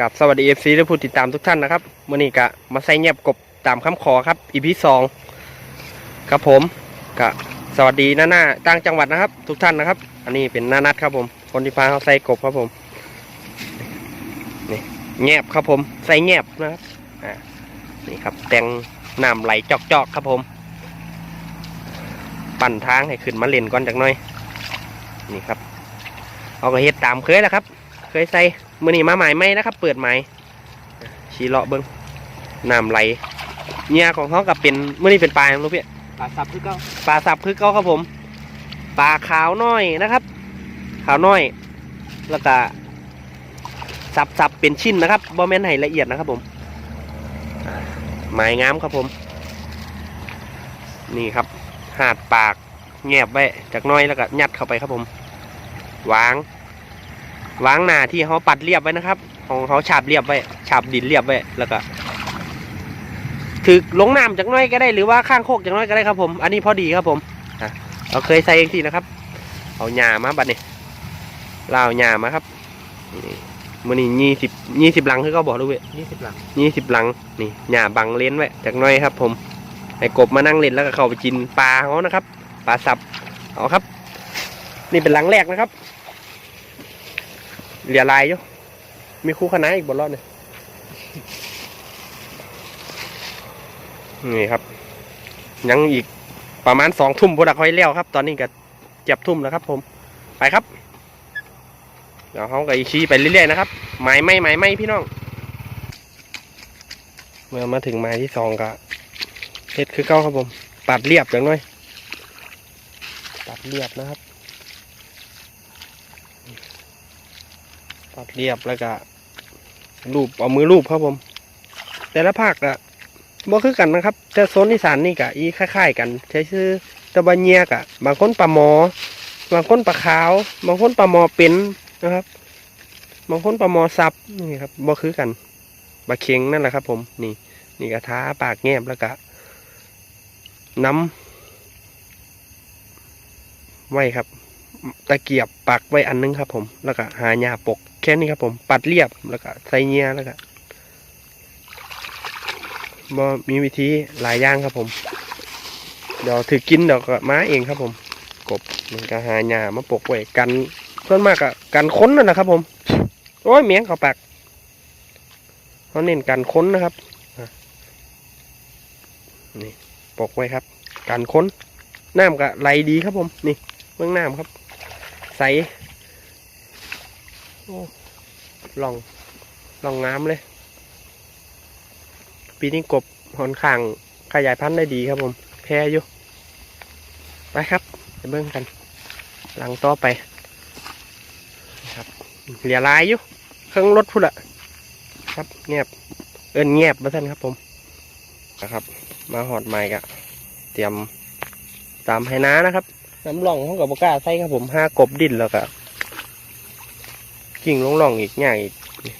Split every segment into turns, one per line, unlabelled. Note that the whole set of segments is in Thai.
กับสวัสดีเอฟซีและผู้ติดตามทุกท่านนะครับมื่อนี้กะมาใส่เงียบกบตามคำขอครับอีพีสองครับผมกะสวัสดีหน้าหน้าต่างจังหวัดนะครับ ทุกท่านนะครับ อันนี้เป็นหน้านัดครับผม คนที่พาเขาใส่กบครับผมนี่แงบครับผมใส่แงบนะครับอ่านี่ครับแตงน้ำไหลจอกๆครับผม ปั่นทางให้ขึ้นมาเล่นก่อนจากน่อย นี่ครับ เอาก็เฮ็ดตามเคยแหล้วครับ เคยใส่ มือนี้มาหมายไหมนะครับ เปิดหมายชีเลาะเบิ้งน้ำไหลเนี่ยของเขากับเป็นมือนี้เป็นปลาอย่างรู้พี่
ปลาซับคือเก้า
ปลาสับคือเก้าครับผมปลาขาวน้อยนะครับ ขาวน้อย แล้วก็สับสับเป็นชิ้นนะครับบอแมนให้ละเอียดนะครับผมอ่าหมายงามครับผม นี่ครับหาดปากแงบไว้จากหน้อยแล้วก็ยัดเข้าไปครับผม วาง วางหน้าที่เขาปัดเรียบไว้นะครับ ของเขาฉาบเรียบไว้ฉาบดินเรียบไว้แล้วก็ถือลงน้ำจากหน้อยก็ได้หรือว่าข้างโคกจากหน้อยก็ได้ครับผม อันนี้พอดีครับผมอะเราเคยใส่เองทีนะครับ เอาหญ้ามาบัดนี้ลาวหญ้ามาครับนี่มือนี่ยี่สิบยี่สิบลังคือเขาบอกด้วยเวย
ยี่สิบหลัง
ยี่สิบลังนี่หญ้าบังเลนไว้จากหน้อยครับ ผมให้กบมานั่งเล่นแล้วก็เข้าไปกินปลาเขานะครับปลาสับเอาครับ นี่เป็นหลังแรกนะครับ เหลือลายอยู่มีคู่คณะอีกบนรอดเนี่ยนี่ครับ ยังอีกประมาณสองทุ่มพอดักหอยเลี้ยวครับ ตอนนี้ก็เจ็บทุ่มแล้วครับ ผมไปครับ เดี๋ยวเขาก็อีชี้ไปเรื่อยๆนะครับไม้ไม่ไม้ไม่พี่น้อง เมื่อมาถึงไม้ที่สองก็เฮ็ดคือเก้าครับผม ปัดเรียบอย่างน้อยปัดเรียบนะครับ ปัดเรียบแล้วก็รูปเอามือรูปครับผม แต่ละภาคอะบ่คือกันนะครับ แต่โซนอีสานนี่กะอีคล้ายๆกันใช้ชื่อตะบันเนียกะบางคนปลาหมอ บางคนปลาขาว บางคนปลาหมอเป็นนะครับ บางคนปลาหมอซับนี่ครับบ่คือกันปลาเค็งนั่นแหละครับ ผม นี่ นี่กระทาปากแงบแล้วก็น้ำไว้ครับ ตะเกียบปักไว้อันนึงครับ ผมแล้วก็หาหญ้าปก ค่นี้ครับผม ปัดเรียบแล้วก็ใส่เงียแล้วก็บ่มีวิธีหลายอย่างครับผม เดี๋ยวถือกินเดี๋ยวก็มาเองครับผม กบมันก็หาหญ้ามาปกไว้กันส่วนมากก็กันค้นนั่นแหะครับ ผม โอ้ยเมียงเขาปากเขาเน้นการค้นนะครับนี่ปกไว้ครับการค้นน้ำก็ไหลดีครับผม นี่เบื้องน้ำครับ ใสโอ้ ลองลองงามเลย ปีนี้กบหอนข้างขยายพันธุ์ได้ดีครับผม แพร่อยู่ ไปครับไปเบิ่งกัน หลังต่อไปนะครับเหลียลายอยู่เครื่องรถพุ่นละครับเงียบ เอินเงียบมาท่านครับผมนะครับ มาหอดไม้กะเตรียมตามให้น้านะครับน้ำร่องเขากับบกล้าใส่ครับผมห้ากบดินแล้วก็ กิ่งลงร่องอีกใหญ่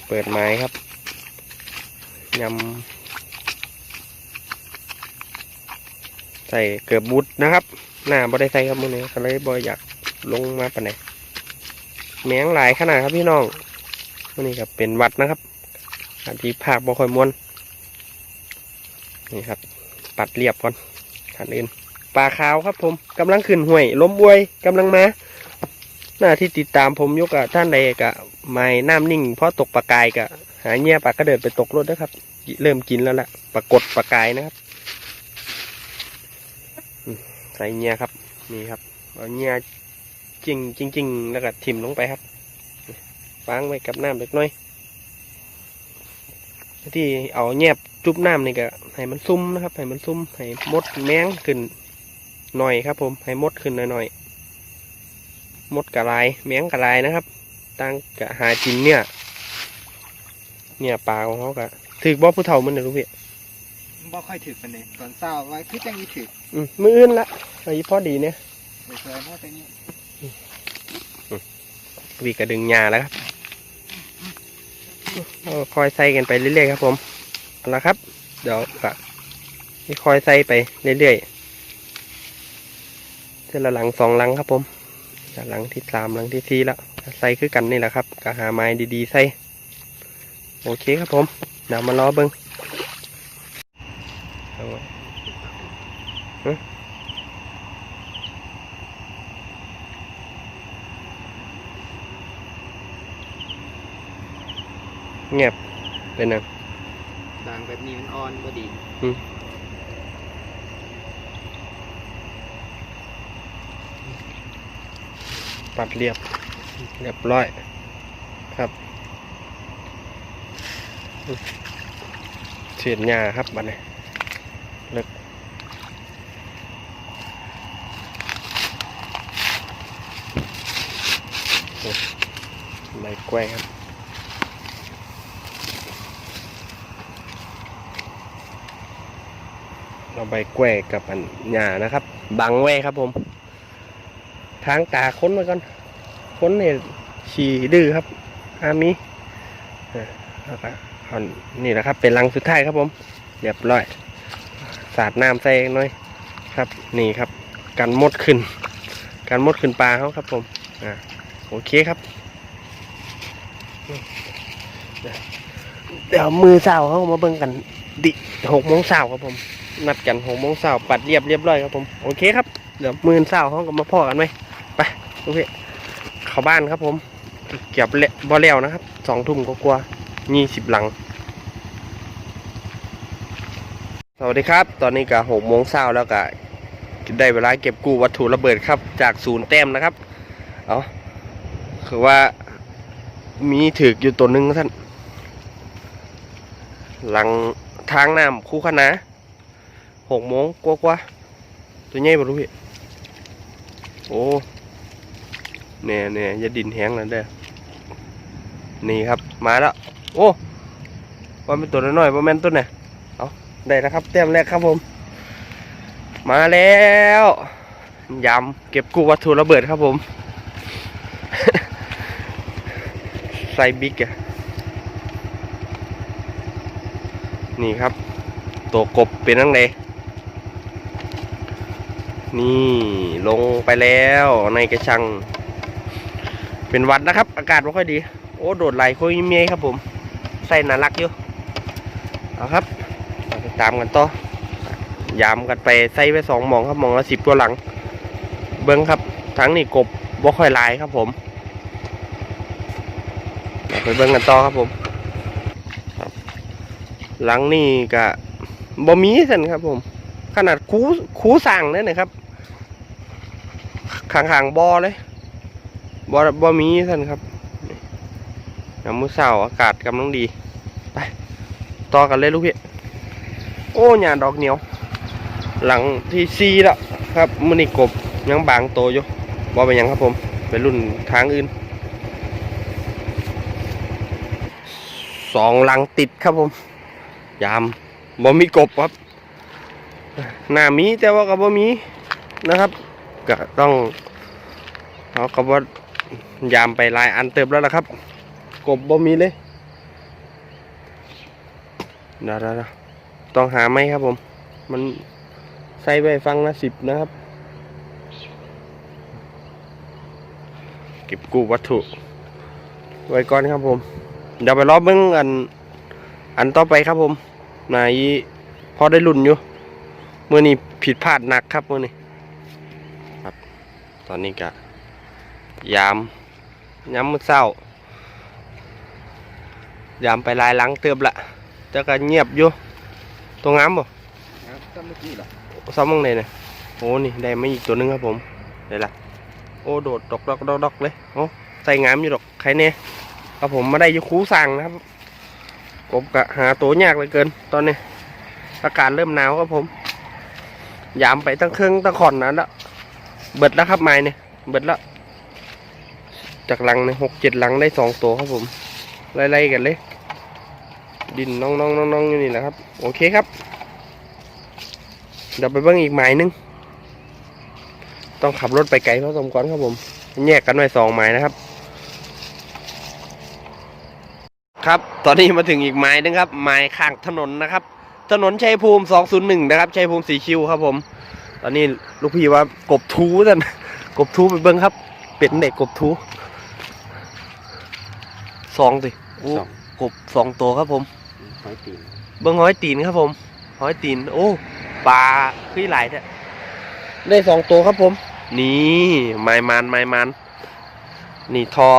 เปิดไม้ครับยำใส่เกือบบุดนะครับ หน้าบ่ได้ใส่ครับมือนี้ก็เลยบ่อยากลงมาปานไหนแมงหลายขนาดครับพี่น้องมือนี้ครับเป็นวัดนะครับอาที่ภาคบ่ค่อยมวนนี่ครับ ปัดเรียบก่อนขันอื่นปลาขาวครับผมกำลังขึ้นห่วยล้มบวยกำลังมา หน้าที่ติดตามผมยกกับท่านใดกะไม่น้ำนิ่งเพราะตกปลากายกะหาเงี้ยปลาก็เดินไปตกรถนะครับ เริ่มกินแล้วแหละปรากฏปลากายนะครับใส่เงี้ยครับนี่ครับเอาเงี้ยจริงจริงจริงแล้วก็ทิ่มลงไปครับวางไว้กับน้ำเล็กน้อย ที่เอาแยบจุบน้ำนี่ก็ให้มันซุ่มนะครับให้มันซุ่มให้มดแมงขึ้นหน่อยครับ ผมให้มดขึ้นหน่อยๆ มดกระลายแมงกระลายนะครับตั้งกะหาจินเนี่ย เนี่ยปลาของเขากะถือบ่ผู้เฒ่ามันเลยลูกพี่
บ่ค่อยถึกมันเลยตอนเศร้าไว้คือจังนี้ถึก
อืมมืออื่นละไอ้พอดีเนี่ย
เดี๋ยวเจอเพราะเป็นนี้
วีกระดึงหญ้าแล้วครับเอาคอยใส่กันไปเรื่อยๆครับ ผมเอาละครับ เดี๋ยวกะคอยใส่ไปเรื่อยๆเส้นละหลังสองหลังครับผม หลังที่สามหลังที่สี่แล้วใส่คือกันนี่แหละครับก็หาไม้ดีๆใส่โอเคครับผมเดี๋ยวมารอเบิ้งเอาไว้ฮะเงียบเป็นยัง
ด่างแบบนี้มันอ่อนก็ดี
ปัดเรียบเรียบร้อยครับเสียดหญ้าครับบัดนี้เลิกใบกล้วยครับเอาใบกล้วยกับอันหญ้านะครับ บังไว้ครับผม ทางตาค้นไว้ก่อนค้นเนี่ยฉี่ดื้อครับ อามีแล้วก็นี่แหละครับ เป็นรังสุดท้ายครับผมเรียบร้อย สาดน้ำใส่หน่อยครับ นี่ครับ กันมดขึ้น กันมดขึ้นปลาเขาครับผมอ่าโอเคครับเดี๋ยวมือเสาเขามาเบิ่งกัน ดิหกโมงเสาครับผม นัดกันหกโมงเสาปัดเรียบเรียบร้อยครับผม โอเคครับ เดี๋ยวมือเสาเขาก็มาพ่อกันไหม ไปโอเคเข้าบ้านครับผม เก็บเละบ่แล้วนะครับสองทุ่มก็กลัวยี่สิบหลัง สวัสดีครับ ตอนนี้ก็หกโมงเช้าแล้วก็ได้เวลาเก็บกู้วัตถุระเบิดครับ จากศูนย์แต้มนะครับ เอาคือว่ามีถืออยู่ตัวหนึงท่าน หลังทางน้ำคู่ขนาหกโมงกว่าๆตัวใหญ่บ่รู้พี่โอ้ เนี่ยเนี่ยอย่าดินแห้งแล้วเด้อนี่ครับมาแล้ว โอ้ว่าเป็นตัวน้อยๆว่าแม่นตัวไหนเอาได้แล้วครับแต้มแรกครับผม มาแล้วยำเก็บกู้วัตถุระเบิดครับผมใส่บิ๊กอะนี่ครับ ตัวกบเป็นนั่งเลยนี่ลงไปแล้วในกระชัง เป็นวัดนะครับ อากาศไม่ค่อยดี โอ้โดดไหลโคุยเมียครับผม ใส่น่ารักอยู่เอาครับตามกันต่อยามกันไปใส่ไปสองมองครับมองละสิบตัวหลัง เบิ้งครับทั้งนี่กบบ่ค่อยลายครับผมไปเบิ้งกันต่อครับผมหลังนี่ก็บ่มีสันครับผม ขนาดคูคูสั่งเลยนะครับข้างๆบอเลย บอบอมีสันครับน้ำมือเสาอากาศกำลังดี ไป ต่อกันเลยลูกพี่ โอ้หยาดอกเหนียว หลังที่ซีแล้วครับมือนี่กบยังบางโตอยู่บอไปนยังครับผม เป็นรุ่นทางอื่น สองหลังติดครับผม ยามบ่มีกบครับ หน้ามีแต่ว่าก็บ่มีนะครับ ก็ต้องเอาคำว่า ยามไปลายอันเติบแล้วนะครับ กบบ่มีเลยเดี๋ยวๆต้องหาไหมครับผม มันใส่ไปฟังละสิบนะครับ เก็บกู้วัตถุ ไว้ก่อนครับผม เดี๋ยวไปรอบเบิ้งอัน อันต่อไปครับผมนายพอได้ลุ่นอยู่เมื่อนี้ผิดพลาดหนักครับเมื่อนี้ครับ ตอนนี้ก็ ยามยามมื้อเช้ายามไปลายหลังเติบละแต่ก็เงียบอยู่ตัวงามบ่
ครับก็เมื่อกี้หรอ
ซ้อมมองไหนเนี่ยโอ้นี่ได้ไมาอีกตัวหนึงครับผมได้ละโอ้โดดดอกดอกดอกดอกเลยโอ้ใส่งามอยู่ดอกใครเนี่ยครับผมมาได้ยูคูสั่งนะครับกบกะหาตัวยากเหลือเกิน ตอนนี้อากาศเริ่มหนาวครับผม ยามไปตั้งเครื่องตั้งขอนนั้นล้วเบิดแล้วครับไม้เนี่ยเบิดแล้ว จากหลังเนี่ยหกเจ็ดหลังได้สองตัวครับผม ไล่ๆกันเลย ดินน้องๆน้องๆอยู่นี่แหละครับ โอเคครับ เดี๋ยวไปเบิ่งอีกไม้หนึง ต้องขับรถไปไกลพอสมควรครับผม แยกกันไว้สองไม้นะครับ ครับ ตอนนี้มาถึงอีกไม้หนึงครับไม้ข้างถนนนะครับ ถนนชัยภูมิ 201 นะครับชัยภูมิสีคิวครับผม ตอนนี้ลูกพี่ว่ากบทูท่านกบทูไปเบิ้งครับ เป็นเด็กกบทู สองสิโอ้
สอง
กบสองตัวครับผม
หอยตีน
เบิ้งหอยตีนครับผมหอยตีน โอ้ปลาขึ้นหลายแท้ได้สองตัวครับผม นี่ไม้มันไม้มัน นี่ทอ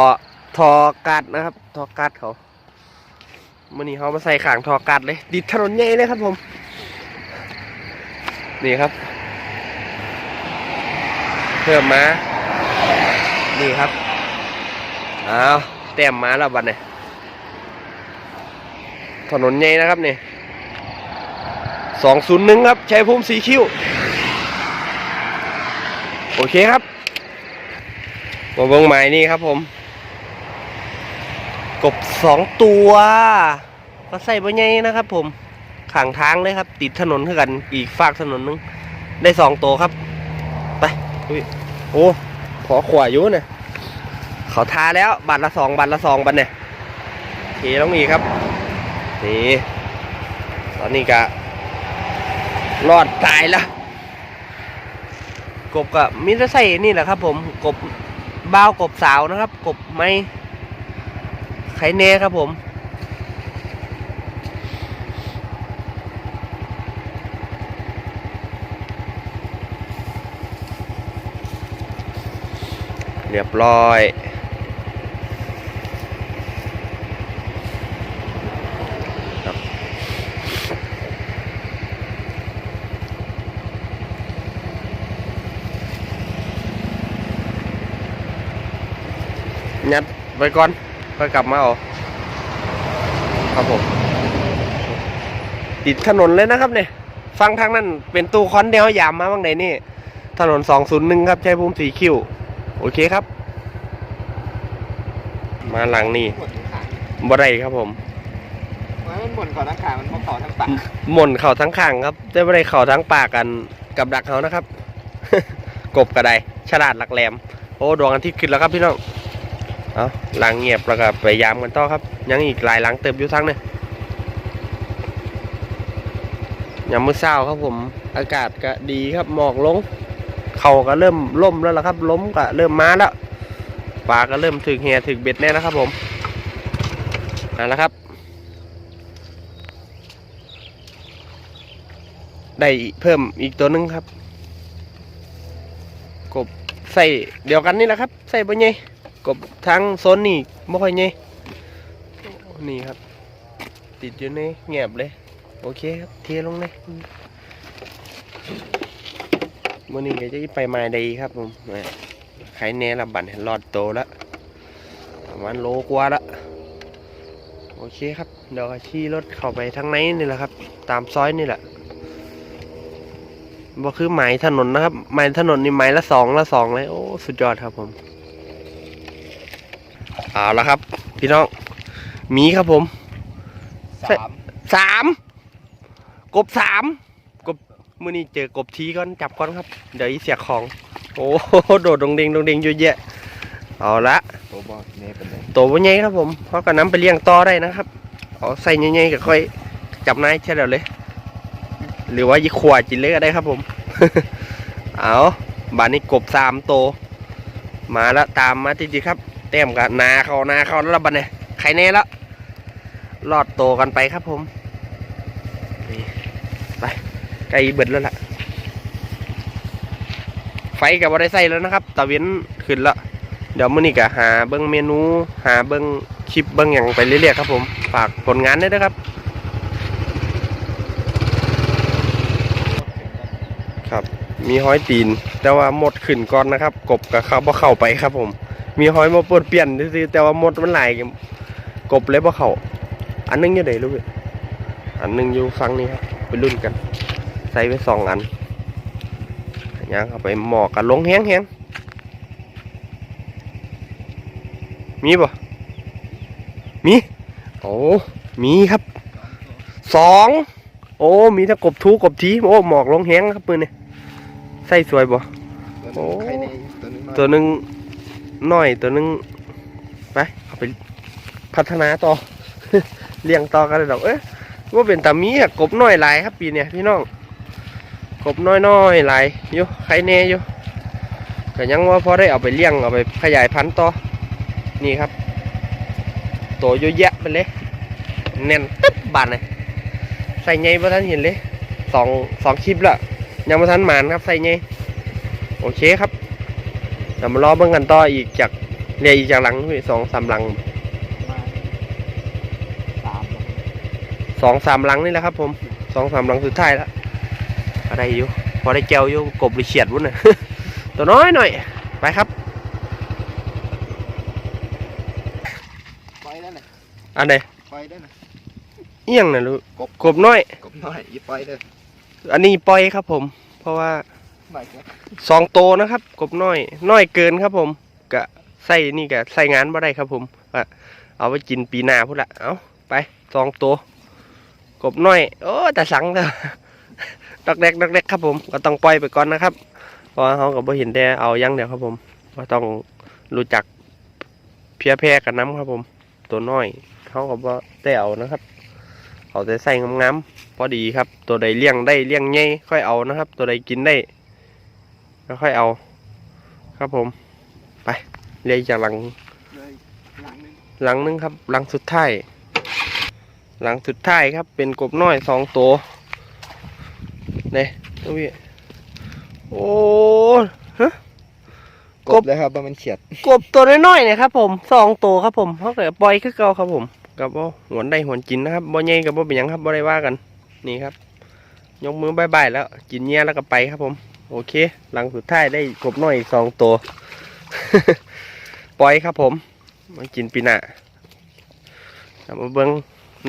ทอกัดนะครับ ทอกัดเขามื่อนี้เขามาใส่ขางทอกัดเลยดิดถนนใหญ่เลยครับผม นี่ครับ เพิ่มมา นี่ครับอ้าว แต้มมาแล้วบัดเนี่ยถนนใหญ่นะครับเนี่ยสองศูนย์หนึ่งครับชัยภูมิสีคิ้ว โอเคครับมาเบิ้งหมายนี่ครับผม กบสองตัว ก็ใส่บใหญ่นะครับผมข้างทางเลยครับ ติดถนนเท่ากันอีกฝากถนนหนึง ได้สองตัวครับ ไปอุ้ยโอ้ขอขวาอยู่นี่ย เขาทาแล้วบัตรละสองบัตรละสองบัตรเนี่ยโอเคต้องมีครับ นี่ ตอนนี้ก็รอดตายแล้วกบกับมิตรใส่นี่แหละครับผมกบบ้าวกบสาวนะครับ กบไม่ไข่แน่ครับผมเรียบร้อย ยัดไว้ก่อนค่อยกลับมาเอาครับผมติดถนนเลยนะครับเนี่ยฟังทางนั้นเป็นตู้คอนเดียวยามมาบ้างไหนนี่ ถนนสองศูนย์หนึ่งครับใช้ภูมิสีคิวโอเคครับ มาหลังนี่
หมดทั้งขา
บ่ได้ครับผม
มันหมดก่อนทั้งขามันพอขอทั้งปาก
หม่นเข่าทั้งข้างครับได้บ่ได้เข่าทั้งปากกันกับดักเขานะครับ กบกระไดฉลาดหลักแหลม โอ้ดวงอาทิตย์ขึ้นแล้วครับพี่น้อง เอาหลังเงียบแล้วก็ไปยามกันต่อครับ ยังอีกหลายหลังเติมอยู่ทั้งเนี่ยยามมื้อเช้าครับผม อากาศก็ดีครับหมอกลง เขาก็เริ่มล่มแล้วล่ะครับล้มก็เริ่มมาแล้วปลาก็เริ่มถึงแหถึงเบ็ดแน่นะครับผมเอาละครับ ได้เพิ่มอีกตัวหนึงครับ กบใส่เดียวกันนี่แหละครับ ใส่บนใหญ่ กบทางโซนนี่ไม่ค่อยใหญ่นี่ครับ ติดอยู่ในแงบเลย โอเคครับ เทลงเลยมื่อนี้ก็จะไปไม้ใดครับผมแหม่ไข่แน่ละบันรอดโตแล้วประมาณโลกว่าละโอเคครับเดี๋ยวขี่รถเข้าไปทางไหนนี่แหละครับ ตามซอยนี่แหละบ่คือไม้ถนนนะครับไม้ถนนนี่ไม้ละสองละสองเลย โอ้ สุดยอดครับผม เอาละครับ พี่น้องมีครับผม
สาม
สามกบสามกบมื่อนี้เจอกบทีก่อนจับก่อนครับ เดี๋ยวอีเสียของ โอ้โหโดดดงเดงดงเดงเยอะแยะเอาละ
โตัวบอลเน่เป็นเลย
ตัวใหญ่ครับผมเพราะก็น้ำไปเลี้ยงต่อได้นะครับเอาใส่ใหญ่ๆก็ค่อยจับนายแค่เดียวเลย หรือว่ายีขวดจินเลยก็ได้ครับผม เอาบานนี้กบสามโตวมาแล้วตามมาจริงๆครับ เต็มกับนาเขานาเขาแล้วบันเนี่ยใครแน่แล้วรอดโตกันไปครับผมนี่ไปไกลเบิดแล้วล่ะ ไฟกับว่าได้ใส่แล้วนะครับตะเวนขึ้นล้วเดี๋ยวมื้อนี้ก็หาเบิ้งเมนู หาเบิ้งคลิปเบิ้งอย่างไปเรื่อยๆครับผมฝากผลงานด้วยนะครับครับมีห้อยตีน แต่ว่าหมดขึ้นก่อนนะครับ กบกับเขาบ่เข้าไปครับผม มีหอยมาปวดเปลี่ยนซื่อแต่ว่าหมดมันหลายกบเลยบ่เขาอันหนึงอยู่ไหนลูกเอ้ยอันหนึงอยู่ฟังนี้ครับไปรุ่นกัน ใส่ไปสองอันย่างเข้าไปหมอกกันลงแห้งๆมีป่ะมี โอ้ มีครับ สอง โอ้ มีทั้งกบทูกบทีโอ้ หมอกลงแห้งครับมือนี่ยใส่สวยบ่ โอ้
ตัวหนึง
หนึ่งน้อยตัวนึงไปเอาไปพัฒนาต่อเลี้ยงต่อกันเลยดอกเอ๊ะว่าเป็นตามีอะกบน้อยหลายครับปีเนี้ยพี่น้องกบน้อยน้อยหลายอยู่ใครแน่อยู่ก็ยังว่าพอได้เอาไปเลี้ยงเอาไปขยายพันธุ์ต่อนี่ครับโตเยอะแยะไปเลยแน่นตึ๊บบานเลยใส่ไงบ่ทันเห็นเลยสองสองคลิปละยังบ่ทันหมานครับใส่ไงโอเคครับ เดี๋ยวมารอเบิ่งกันต่ออีกจากเรียอีกจากหลังพี่สองสามหลัง
มาสามแล้ว
สองสามหลังนี่แหละครับ ผมสองสามหลังสุดท้ายแล้วอะไรอยู่พอได้แก้วอยู่กบหรือเฉียดวุ้นน่ะตัวน้อยหน่อย ไปครับ
ปล่อยได้น่ะ
อันไหน
ปล่อยได้น่ะ
เอียงน่ะลูก
กบ
กบน้อย
กบน้อยอย่าปล่อยเด้อ
อันนี้ปล่อยครับผม เพราะว่า
หน่อยครับ
สองโตนะครับ กบน้อย น้อยเกินครับผมกะใส่นี่กะใส่งานบ่ได้ครับผมอะเอาไปกินปีหน้าพุ่นละเอาไปสองโตวกบน้อย โอ้แต่สังเถอะดอกแดกดอกแดกครับผมก็ต้องปล่อยไปก่อนนะครับเพราะเขาก็บ่เห็นแต่เอายังเดียวครับผมก็ต้องรู้จักเพียแพร่กันน้ำครับผม ตัวน้อยเขาก็บ่ได้เอานะครับเอาแต่ใส่งามๆพอดีครับ ตัวใดเลี้ยงได้เลี้ยงใหญ่ค่อยเอานะครับ ตัวใดกินได้ ก็ค่อยเอา ครับผม ไปเรียกจากหลัง
เลยหลังนึง
หลังนึงครับ หลังสุดท้ายหลังสุดท้ายครับ เป็นกบน้อยสองตัวเนี่ยตัวพี่โอ้ฮะก
ก
บ
บเลยครับว่ามันเฉียด
กบตัวน้อยๆเนี่ยครับผมสองตัวครับผมเขาเกิดปล่อยคือเก่าครับผมกับว่าหวนได้หวนกินนะครับบ่ใหญ่กับบ่เป็นหยังครับบ่ได้ว่ากัน นี่ครับ ยกมือบายบายแล้ว กินเนี้ยแล้วก็ไปครับผม โอเค หลังสุดท้ายได้กบน้อยอีกสองตัว ปล่อยครับผมมากินปีหน้ามาเบิ้ง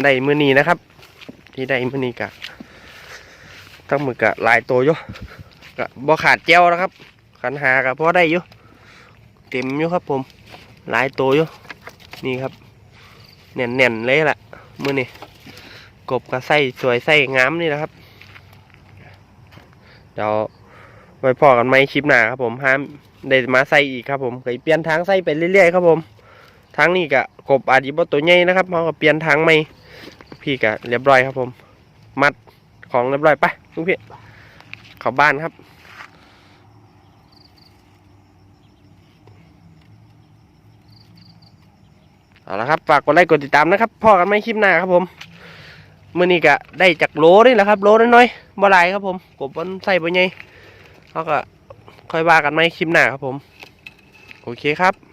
ได้มือนีนะครับ ที่ได้มือนีกะทั้งมือกะหลายตัวอยู่กะบ่ขาดแจ้วแล้วครับ ขันหากะพอได้อยู่เต็มอยู่ครับผมหลายตัวอยู่นี่ครับแน่นๆเลยล่ะมือนี่กบกับไส้สวยไส้งามนี่แหละครับ เดี๋ยวไว้พอกันไหมคลิปหน้าครับผมห้ามได้มาใส่อีกครับผมก็เปลี่ยนทางใส่ไปเรื่อยๆครับผมทางนี้กะกบอาจจะบ่ตัวใหญ่นะครับเราก็เปลี่ยนทางใหม่พี่กะเรียบร้อยครับผม มัดของเรียบร้อยไปลุงพี่เข้าบ้านครับเอาละครับ ฝากกดไลค์กดติดตามนะครับพ่อกันไม่คลิปหน้าครับผม มื่อนี้ก็ได้จากโลนี่แหละครับโลน้อยๆบ่หลายครับผมกบมันใส่ไปไงเขาก็ค่อยว่ากันไหมคลิปหน้าครับผม โอเคครับ